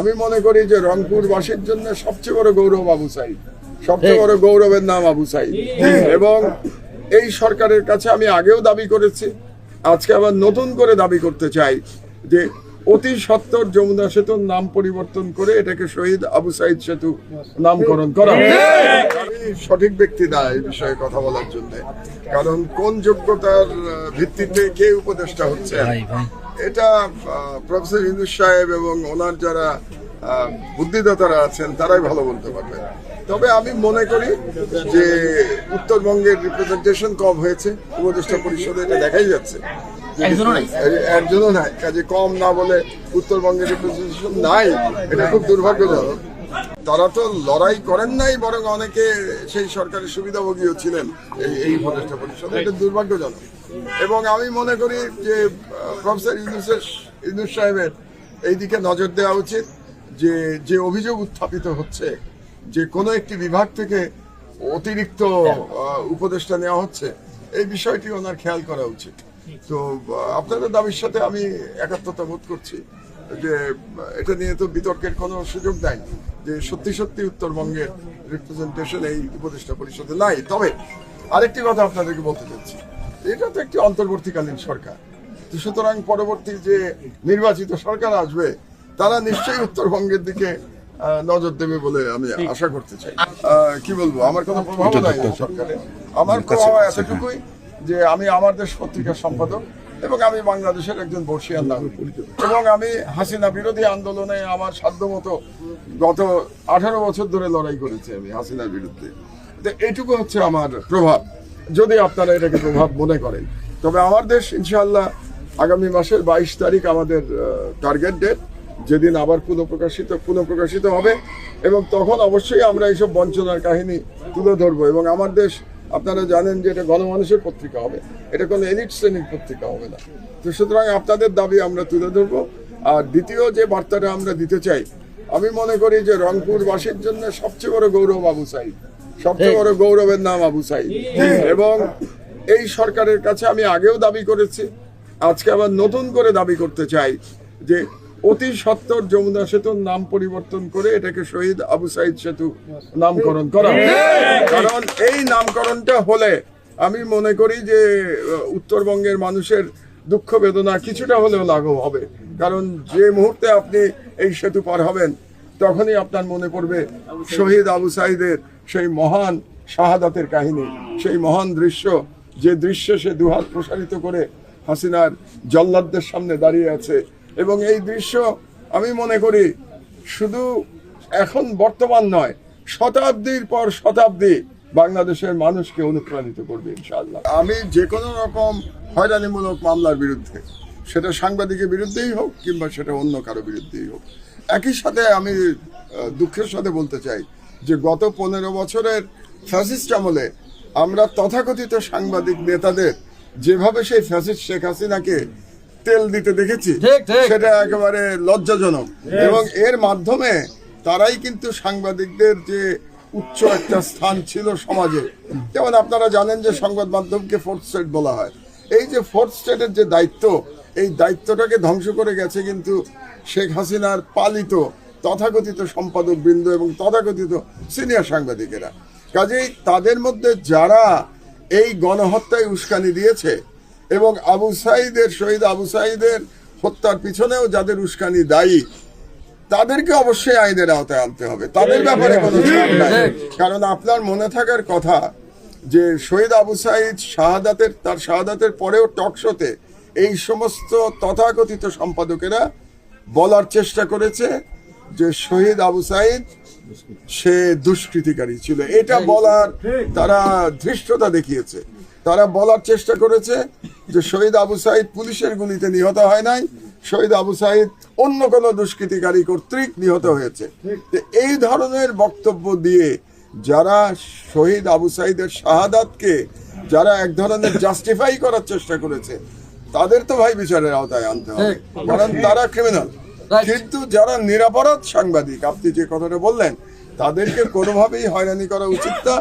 আমি মনে করি যে রংপুরবাসীর জন্য সবচেয়ে বড় গৌরব আবু সাইদ। সবচেয়ে বড় গৌরবের নাম আবু সাইদ। এবং এই সরকারের কাছে আমি আগেও দাবি করেছি আজকে আবার নতুন করে দাবি করতে চাই যে অতি সত্তর যমুনা সেতুর নাম পরিবর্তন করে এটাকে শহীদ আবু সাইদ সেতু নামকরণ করা সঠিক ব্যক্তি না এই বিষয়ে কথা বলার জন্য। কারণ কোন যোগ্যতার ভিত্তিতে কে উপদেষ্টা হচ্ছে? এটা প্রফেসর হিন্দু সাহেব এবং ওনার যারা বুদ্ধিদাতারা আছেন তারাই ভালো বলতে পারবেন তবে আমি মনে করি যে উত্তরবঙ্গের রিপ্রেজেন্টেশন কম হয়েছে উপদেষ্টা পরিষদে এটা দেখাই যাচ্ছে। একজনও নাই? কাজে কম না বলে উত্তরবঙ্গের রিপ্রেজেন্টেশন নাই। এটা খুব দুর্ভাগ্যজনক। তারা তো লড়াই করেন নাই, বরং অনেকে সেই সরকারের সুবিধাভোগীও ছিলেন এই এই উপদেষ্টা পরিষদে। এটা দুর্ভাগ্যজনক। এবং আমি মনে করি যে প্রফেসর ইউনুসের ইউনুস সাহেবের এই দিকে নজর দেওয়া উচিত যে যে অভিযোগ উত্থাপিত হচ্ছে, যে কোনো একটি বিভাগ থেকে অতিরিক্ত উপদেষ্টা নেওয়া হচ্ছে, এই বিষয়টি ওনার খেয়াল করা উচিত। তো আপনাদের দাবির সাথে আমি একাত্মতা বোধ করছি যে, এটা নিয়ে তো বিতর্কের কোনো সুযোগ নাই। যে সত্যি সত্যি উত্তরবঙ্গের রিপ্রেজেন্টেশন এই উপদেষ্টা পরিষদে নাই। তবে আরেকটি কথা আপনাদেরকে বলতে চাচ্ছি। এটা তো একটি অন্তর্বর্তীকালীন সরকার। তো সুতরাং পরবর্তী যে নির্বাচিত সরকার আসবে তারা নিশ্চয়ই উত্তরবঙ্গের দিকে নজর দেবে বলে আমি আশা করতে চাই। কি বলব? আমার কোনো প্রভাব নাই সরকারে। আমার প্রভাব এতটুকুই যে আমি আমার দেশ পত্রিকার সম্পাদক এবং আমি বাংলাদেশের একজন বর্ষিয়ান নাগরিক। এবং আমি হাসিনা বিরোধী আন্দোলনে আমার সাধ্যমতো গত আঠারো বছর ধরে লড়াই করেছি আমি হাসিনার বিরুদ্ধে। তো এইটুকু হচ্ছে আমার প্রভাব। যদি আপনারা এটাকে প্রভাব মনে করেন। তবে আমার দেশ ইনশাআল্লাহ আগামী মাসের বাইশ তারিখ আমাদের টার্গেট ডেট যেদিন আবার পুনঃপ্রকাশিত পুনঃপ্রকাশিত হবে। এবং তখন অবশ্যই আমরা এইসব বঞ্চনার কাহিনী তুলে ধরবো। এবং আমার দেশ আপনারা জানেন যে এটা গণমানুষের পত্রিকা হবে। এটা কোনো এলিট শ্রেণির পত্রিকা হবে না। তো সুতরাং আপনাদের দাবি আমরা তুলে ধরবো। আর দ্বিতীয় যে বার্তাটা আমরা দিতে চাই, আমি মনে করি যে রংপুরবাসীর জন্য সবচেয়ে বড় গৌরব আবু সাইদ। সবচেয়ে বড় গৌরবের নাম আবু সাইদ। এবং এই সরকারের কাছে আমি আগেও দাবি করেছি। আজকে আবার নতুন করে দাবি করতে চাই যে অতি সত্তর যমুনা সেতুর নাম পরিবর্তন করে এটাকে শহীদ আবু সাইদ সেতু নামকরণ করা। কারণ এই নামকরণটা হলে আমি মনে করি যে উত্তরবঙ্গের মানুষের দুঃখ বেদনা কিছুটা হলেও লাঘব হবে। কারণ যে মুহূর্তে আপনি এই সেতু পার হবেন তখনই আপনার মনে পড়বে শহীদ আবু সাইদের সেই মহান শাহাদাতের কাহিনী সেই মহান দৃশ্য যে দৃশ্যে সে দুহাত প্রসারিত করে হাসিনার জল্লাদদের সামনে দাঁড়িয়ে আছে। এবং এই দৃশ্য আমি মনে করি শুধু এখন বর্তমান নয়, শতাব্দীর পর শতাব্দী বাংলাদেশের মানুষকে অনুপ্রাণিত করবে ইনশাআল্লাহ। আমি যে কোনো রকম হয়রানিমূলক মামলার বিরুদ্ধে, সেটা সাংবাদিকের বিরুদ্ধেই হোক কিংবা সেটা অন্য কারও বিরুদ্ধেই হোক, একই সাথে আমি দুঃখের সাথে বলতে চাই যে গত পনেরো বছরের ফ্যাসিস্ট আমলে আমরা তথাকথিত সাংবাদিক নেতাদের, যেভাবে সেই ফ্যাসিস্ট শেখ হাসিনাকে তেল দিতে দেখেছি। সেটা একেবারে লজ্জাজনক। এবং এর মাধ্যমে তারাই কিন্তু সাংবাদিকদের যে উচ্চ একটা স্থান ছিল সমাজে যেমন আপনারা জানেন যে সংবাদ মাধ্যমকে ফোর্থ স্টেট বলা হয়। এই যে ফোর্থ স্টেটের যে দায়িত্ব এই দায়িত্বটাকে ধ্বংস করে গেছে কিন্তু শেখ হাসিনার পালিত তথাকথিত সম্পাদক বৃন্দ এবং তথাকথিত সিনিয়র সাংবাদিকেরা। কাজেই তাদের মধ্যে যারা এই গণহত্যায় উস্কানি দিয়েছে এবং আবু সাইদের শহীদ আবু সাইদের হত্যার পিছনেও যাদের উস্কানি দায়ী তাদেরকে অবশ্যই আইনের আওতায় আনতে হবে। তাদের ব্যাপারে কোনো ছাড় নাই। কারণ আপনার মনে থাকার কথা যে শহীদ আবু সাইদ শাহাদাতের তার শাহাদাতের পরেও টকশোতে এই সমস্ত তথাকথিত সম্পাদকেরা বলার চেষ্টা করেছে যে শহীদ আবু সাইদ সে দুষ্কৃতিকারী ছিল। এটা বলার তারা ধৃষ্টতা দেখিয়েছে। তারা বলার চেষ্টা করেছে যে শহীদ আবু সাইদ পুলিশের গুলিতে নিহত হয় নাই শহীদ আবু সাইদ অন্য কোনো দুষ্কৃতিকারী কর্তৃক নিহত হয়েছে। এই ধরনের বক্তব্য দিয়ে যারা শহীদ আবু সাইদের শাহাদাতকে যারা এক ধরনের জাস্টিফাই করার চেষ্টা করেছে তাদের তো ভাই বিচারের আওতায় আনতে হবে কারণ তারা ক্রিমিনাল কিন্তু যারা নিরাপরাধ সাংবাদিক আপনি যে কথাটা বললেন তাদেরকে কোনোভাবেই হয়রানি করা উচিত না।